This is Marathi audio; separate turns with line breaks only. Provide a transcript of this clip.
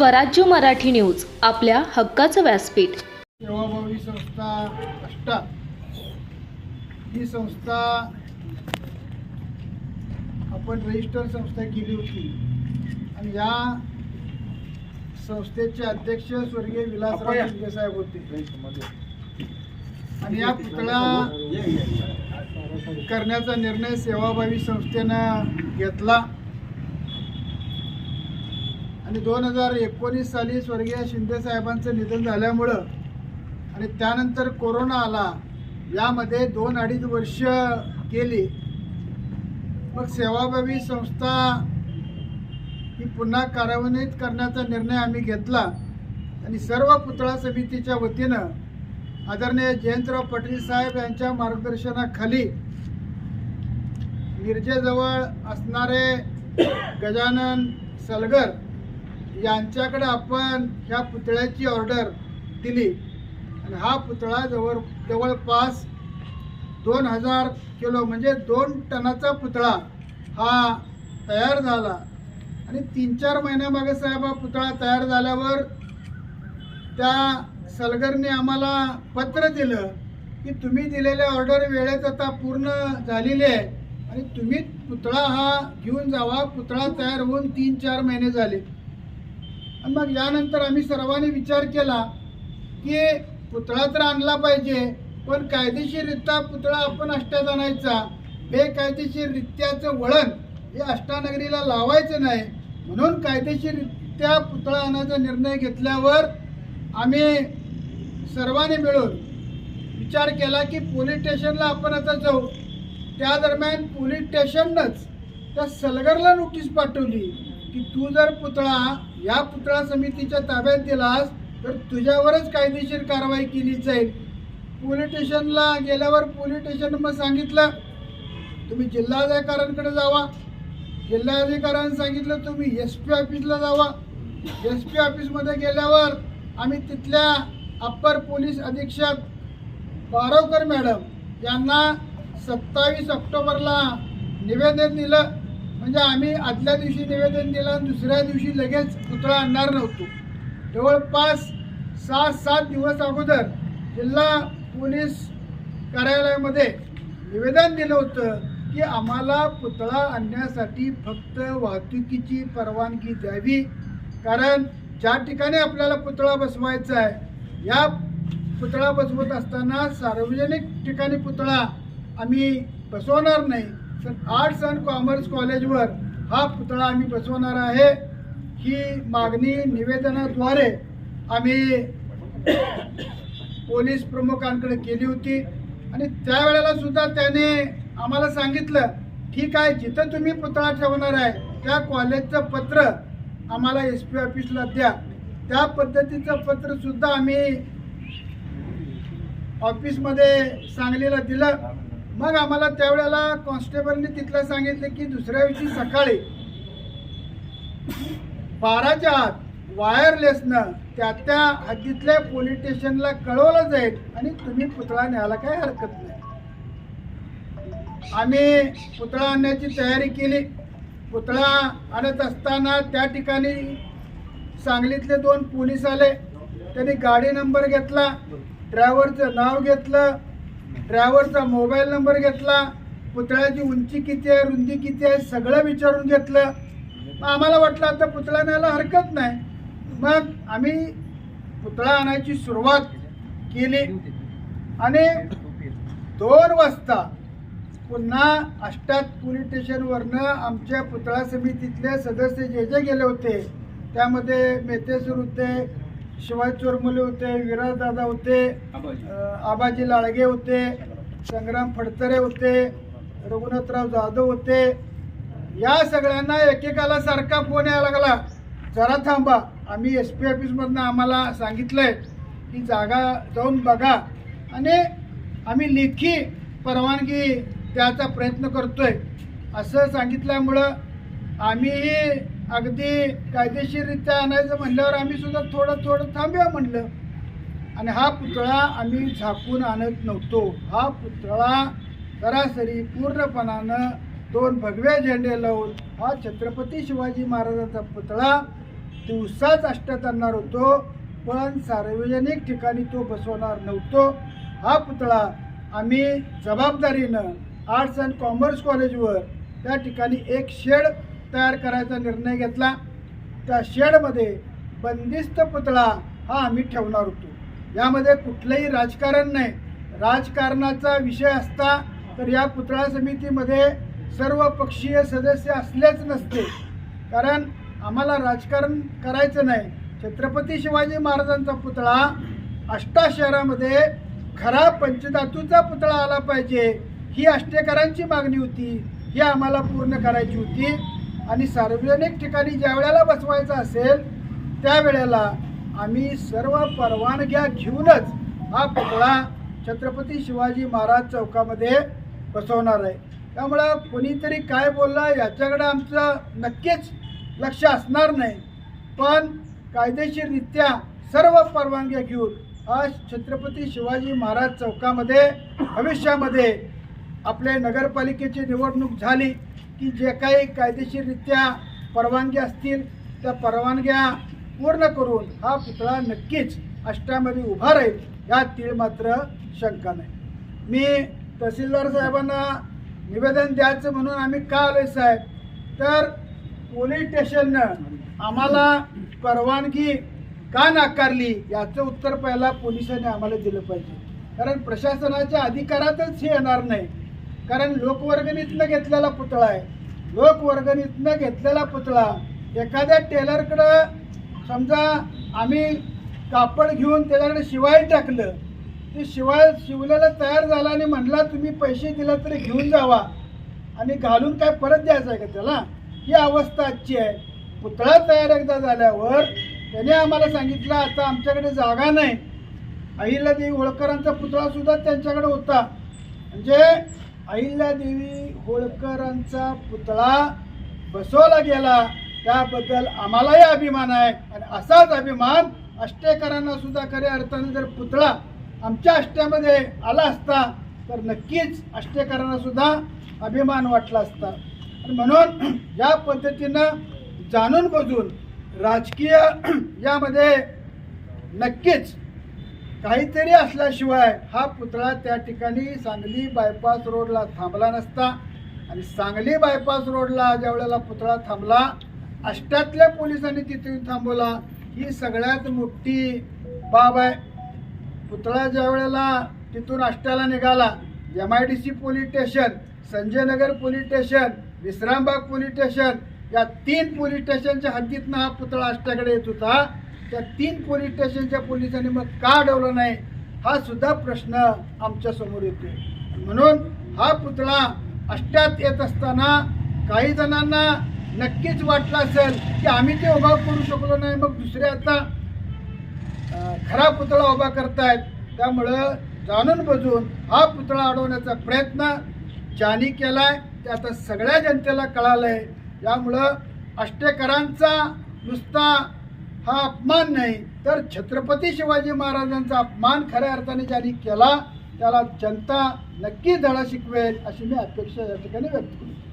स्वराज्य मराठी न्यूज आपल्या हक्काचं व्यासपीठ.
सेवाभावी संस्था अष्टा. ही संस्था आपण रजिस्टर संस्था केली होती. आणि या संस्थेचे अध्यक्ष स्वर्गीय विलासराव शिंदे साहेब होते. आणि या पुतळा करण्याचा निर्णय सेवाभावी संस्थेनं घेतला. आणि दोन हजार एकोणीस साली स्वर्गीय शिंदे साहेबांचं निधन झाल्यामुळं आणि त्यानंतर कोरोना आला यामध्ये दोन अडीच वर्ष गेली. मग सेवाभावी संस्था ही पुन्हा कार्यान्वित करण्याचा निर्णय आम्ही घेतला. आणि सर्व पुतळा समितीच्या वतीनं आदरणीय जयंतराव पाटील साहेब यांच्या मार्गदर्शनाखाली मिरजेजवळ असणारे गजानन सलगर यांच्याकडे आपण ह्या पुतळ्याची ऑर्डर दिली. आणि हा पुतळा जवळ जवळपास दोन हजार किलो म्हणजे दोन टनाचा पुतळा हा तयार झाला. आणि तीन चार महिन्यामागे साहेब हा पुतळा तयार झाल्यावर त्या सलगरने आम्हाला पत्र दिलं की तुम्ही दिलेल्या ऑर्डर वेळेत आता पूर्ण झालेली आहे. आणि तुम्ही पुतळा हा घेऊन जावा. पुतळा तयार होऊन तीन चार महिने झाले. आणि मग यानंतर आम्ही सर्वांनी विचार केला की पुतळा तर आणला पाहिजे पण कायदेशीररित्या पुतळा आपण अष्टात आणायचा. बेकायदेशीररित्याचं वळण हे अष्टानगरीला लावायचं नाही. म्हणून कायदेशीररित्या पुतळा आणायचा निर्णय घेतल्यावर आम्ही सर्वांनी मिळून विचार केला की पोलीस स्टेशनला आपण आता जाऊ. त्या दरम्यान पोलीस स्टेशननंच त्या सलगरला नोटीस पाठवली की तू जर पुतळा या पुतळा समितीच्या ताब्यात दिलास तर तुझ्यावरच कायदेशीर कारवाई केली जाईल. पोलीस स्टेशनला गेल्यावर पोलीस स्टेशन मग सांगितलं तुम्ही जिल्हाधिकाऱ्यांकडे जावा. जिल्हाधिकाऱ्यांनी सांगितलं तुम्ही एस पी ऑफिसला जावा. एस पी ऑफिसमध्ये गेल्यावर आम्ही तिथल्या अप्पर पोलीस अधीक्षक बारवकर मॅडम यांना सत्तावीस ऑक्टोबरला निवेदन दिलं. म्हणजे आम्ही आदल्या दिवशी निवेदन दिलं आणि दुसऱ्या दिवशी लगेच पुतळा आणणार नव्हतो. जवळपास सहा सात दिवस अगोदर जिल्हा पोलीस कार्यालयामध्ये निवेदन दिलं होतं की आम्हाला पुतळा आणण्यासाठी फक्त वाहतुकीची परवानगी द्यावी कारण ज्या ठिकाणी आपल्याला पुतळा बसवायचा आहे या पुतळा बसवत असताना सार्वजनिक ठिकाणी पुतळा आम्ही बसवणार नाही. आर्ट्स अँड कॉमर्स कॉलेजवर हा पुतळा आम्ही बसवणार आहे. ही मागणी निवेदनाद्वारे आम्ही पोलीस प्रमुखांकडे केली होती. आणि त्यावेळेला सुद्धा त्याने आम्हाला सांगितलं ठीक आहे जिथं तुम्ही पुतळा ठेवणार आहे त्या कॉलेजचं पत्र आम्हाला एस पी ऑफिसला द्या. त्या पद्धतीचं पत्रसुद्धा आम्ही ऑफिसमध्ये सांगलीला दिलं. मग आम्हाला त्यावेळेला कॉन्स्टेबलने तिथलं सांगितलं की दुसऱ्या दिवशी सकाळी बाराच्या आत वायरलेसनं त्या त्या हद्दीतल्या पोलीस स्टेशनला कळवलं जाईल आणि तुम्ही पुतळा न्यायला काही हरकत नाही. आम्ही पुतळा आणण्याची तयारी केली. पुतळा आणत असताना त्या ठिकाणी सांगलीतले दोन पोलीस आले. त्यांनी गाडी नंबर घेतला ड्रायव्हरचं नाव घेतलं ड्रायव्हरचा मोबाईल नंबर घेतला पुतळ्याची उंची किती आहे रुंदी किती आहे सगळं विचारून घेतलं. मग आम्हाला वाटलं आता पुतळा न्यायला हरकत नाही. मग आम्ही पुतळा आणायची सुरुवात केली. आणि दोन वाजता पुन्हा अष्टात पोलीस स्टेशनवरनं आमच्या पुतळा समितीतले सदस्य जे जे गेले होते त्यामध्ये मेतेसूर होते शिवाजी चोरमुले होते विराजदादा होते अ, आबाजी लाळगे होते संग्राम फडतरे होते रघुनाथराव जाधव होते. या सगळ्यांना एकेकाला सारखा फोन यायला लागला. जरा थांबा आम्ही एस पी ऑफिसमधनं आम्हाला सांगितलंय की जागा जाऊन बघा. आणि आम्ही लेखी परवानगी द्यायचा प्रयत्न करतोय. असं सांगितल्यामुळं आम्हीही अगदी कायदेशीररित्या आणायचं म्हणल्यावर आम्ही सुद्धा थोडं थोडं थांबूया म्हणलं. आणि हा पुतळा आम्ही झाकून आणत नव्हतो. हा पुतळा सरासरी पूर्णपणानं दोन भगव्या झेंडे लावून हा छत्रपती शिवाजी महाराजांचा पुतळा दिवसाच अष्टत आणणार होतो. पण सार्वजनिक ठिकाणी तो बसवणार नव्हतो. हा पुतळा आम्ही जबाबदारीनं आर्ट्स अँड कॉमर्स कॉलेजवर त्या ठिकाणी एक शेड तयार करायचा निर्णय घेतला त्या शेडमध्ये बंदिस्त पुतळा हा आम्ही ठेवणार होतो. यामध्ये कुठलंही राजकारण नाही. राजकारणाचा विषय असता तर या पुतळा समितीमध्ये सर्व पक्षीय सदस्य असलेच नसते. कारण आम्हाला राजकारण करायचं नाही. छत्रपती शिवाजी महाराजांचा पुतळा अष्टा शहरामध्ये खरा पंचधातूचा पुतळा आला पाहिजे. ही अष्टेकरांची मागणी होती. ही आम्हाला पूर्ण करायची होती. आणि सार्वजनिक ठिकाणी ज्या वेळेला बसवायचं असेल त्यावेळेला आम्ही सर्व परवानग्या घेऊनच हा पुतळा छत्रपती शिवाजी महाराज चौकामध्ये बसवणार आहे. त्यामुळं कोणीतरी काय बोलला याच्याकडं आमचं नक्कीच लक्ष असणार नाही. पण कायदेशीररित्या सर्व परवानग्या घेऊन आज छत्रपती शिवाजी महाराज चौकामध्ये भविष्यामध्ये आपले नगरपालिकेची निवडणूक झाली. की जे काही कायदेशीररित्या परवानगी असतील त्या परवानग्या पूर्ण करून हा पुतळा नक्कीच अष्टामध्ये उभा राहील यात तीळ मात्र शंका नाही. मी तहसीलदार साहेबांना निवेदन द्यायचं म्हणून आम्ही का आलोय साहेब? तर पोलीस स्टेशननं आम्हाला परवानगी का नाकारली याचं उत्तर पहिला पोलिसांनी आम्हाला दिलं पाहिजे. कारण प्रशासनाच्या अधिकारातच हे येणार नाही. कारण लोकवर्गणीतनं घेतलेला पुतळा आहे. लोकवर्गणीतनं घेतलेला पुतळा एखाद्या टेलरकडं समजा आम्ही कापड घेऊन त्याच्याकडे शिवाय टाकलं ते शिवाय शिवलेलं तयार झालं आणि म्हणला तुम्ही पैसे दिला तरी घेऊन जावा आणि घालून काय परत द्यायचं आहे का त्याला? ही अवस्था आजची आहे. पुतळा तयार एकदा झाल्यावर त्याने आम्हाला सांगितलं आता आमच्याकडे जागा नाही. अहिल्यादेवी होळकरांचा पुतळासुद्धा त्यांच्याकडे होता. म्हणजे अहिल्यादेवी होळकरांचा पुतळा बसवला गेला. त्याबद्दल आम्हालाही अभिमान आहे. आणि असाच अभिमान अष्टेकरांना सुद्धा खऱ्या अर्थाने जर पुतळा आमच्या अष्ट्यामध्ये आला असता तर नक्कीच अष्टेकरांना सुद्धा अभिमान वाटला असता. आणि म्हणून या पद्धतीनं जाणून बजून राजकीय यामध्ये नक्कीच काहीतरी असल्याशिवाय हा पुतळा त्या ठिकाणी सांगली बायपास रोडला थांबला नसता. आणि सांगली बायपास रोडला ज्या वेळेला पुतळा थांबला अष्ट्यातल्या पोलिसांनी तिथून थांबवला ही सगळ्यात मोठी बाब आहे. पुतळा ज्या वेळेला तिथून अष्ट्याला निघाला M I D C police station Sanjay Nagar police station Vishrambag police station या तीन पोलीस स्टेशनच्या हद्दीतनं हा पुतळा अष्ट्याकडे येत होता. त्या तीन पोलीस स्टेशनच्या पोलिसांनी मग का अडवलं नाही? हा सुद्धा प्रश्न आमच्यासमोर येतोय. म्हणून हा पुतळा अष्ट्यात येत असताना काही जणांना नक्कीच वाटलं असेल की आम्ही ते उभा करू शकलो नाही मग दुसरे आता खरा पुतळा उभा करतायत. त्यामुळं जाणून बजून हा पुतळा अडवण्याचा प्रयत्न ज्यानी केलाय ते आता सगळ्या जनतेला कळालंय. यामुळं अष्टेकरांचा नुसता हा अपमान नाही तर छत्रपती शिवाजी महाराजांचा अपमान खऱ्या अर्थाने ज्यांनी केला त्याला जनता नक्की धडा शिकवेल अशी मी अपेक्षा या ठिकाणी व्यक्त करतो.